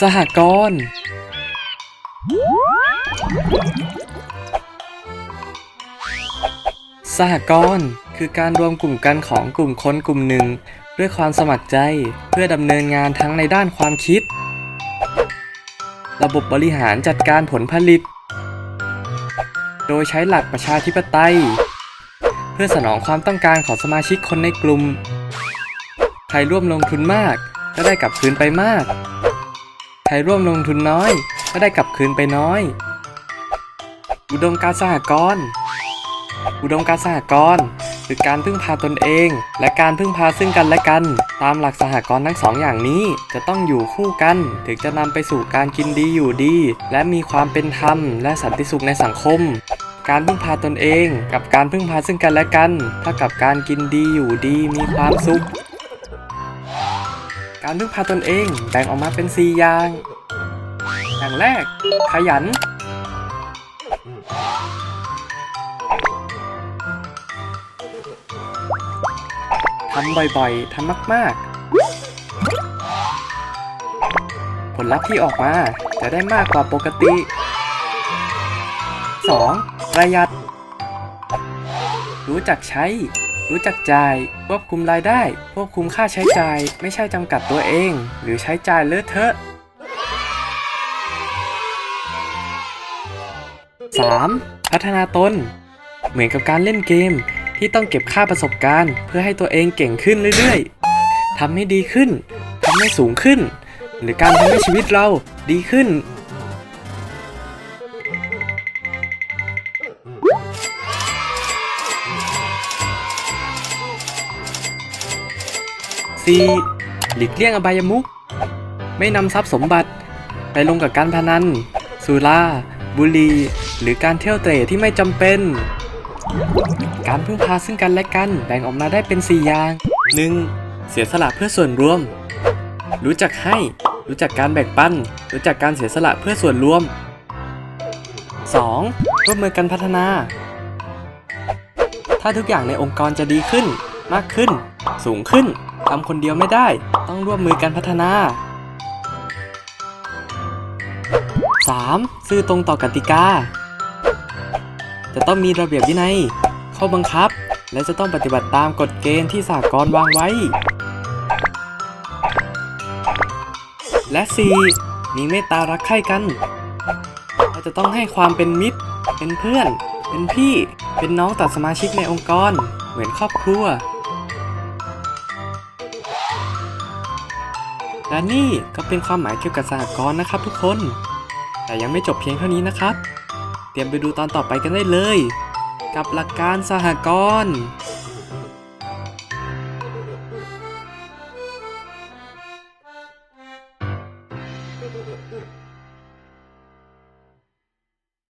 สหกรณ์สหกรณ์คือการรวมกลุ่มกันของกลุ่มคนกลุ่มหนึ่ง ด้วยความสมัครใจเพื่อดำเนินงานทั้งในด้านความคิด ระบบบริหารจัดการผลผลิต โดยใช้หลักประชาธิปไตย เพื่อสนองความต้องการของสมาชิกคนในกลุ่ม ใครร่วมลงทุนมากก็ได้กลับคืนไปมาก ใครร่วมลงทุนน้อยก็ได้กลับคืนไปน้อย อุดมการสหกรณ์อุดมการสหกรณ์คือการพึ่งพาตนเอง และการพึ่งพาซึ่งกันและกัน ตามหลักสหกรณ์ทั้งสองอย่างนี้จะต้องอยู่คู่กัน ถึงจะนำไปสู่การกินดีอยู่ดี และมีความเป็นธรรม และสันติสุขในสังคม การพึ่งพาตนเอง กับการพึ่งพาซึ่งกันและกันเท่ากับการกินดีอยู่ดีมีความสุข การพึ่งพาตนเองแบ่งออกมาเป็น 4 อย่างอย่างแรก ขยัน ทำบ่อยๆ ทำมากๆ ผลลัพธ์ที่ออกมาจะได้มากกว่าปกติ 2. ประหยัด รู้จักใช้ รู้จักจ่าย ควบคุมรายได้ ควบคุมค่าใช้จ่าย ไม่ใช่จำกัดตัวเอง หรือใช้จ่ายเลอะเทอะ 3. พัฒนาตน เหมือนกับการเล่นเกม ที่ต้องเก็บค่าประสบการณ์ เพื่อให้ตัวเองเก่งขึ้นเรื่อยๆทำให้ดีขึ้นทำให้สูงขึ้น หรือการทำให้ชีวิตเราดีขึ้น 4. หลีกเลี่ยงอบายมุขไม่นำทรัพย์สมบัติ ไปลงกับการพนัน สุราบุหรี่หรือการเที่ยวเตร่ที่ไม่จำเป็น การพึ่งพาซึ่งกันและกันแบ่งออกมาได้เป็น 4 อย่าง 1. เสียสละเพื่อส่วนรวม รู้จักให้ รู้จักการแบ่งปัน รู้จักการเสียสละเพื่อส่วนรวม 2. ร่วมมือกันพัฒนา ถ้าทุกอย่างในองค์กรจะดีขึ้น มากขึ้น สูงขึ้น ทำคนเดียวไม่ได้ ต้องร่วมมือกันพัฒนา 3. ซื่อตรงต่อกติกา จะต้องมีระเบียบวินัย ข้อบังคับ และจะต้องปฏิบัติตามกฎเกณฑ์ที่สากลวางไว้ และ 4. มีเมตตารักใคร่กัน เราจะต้องให้ความเป็นมิตร เป็นเพื่อน เป็นพี่ เป็นน้องต่อสมาชิกในองค์กร เหมือนครอบครัว และนี่ก็เป็นความหมายเกี่ยวกับสหกรณ์นะครับทุกคน แต่ยังไม่จบเพียงเท่านี้นะครับ เตรียมไปดูตอนต่อไปกันได้เลย กับหลักการสหกรณ์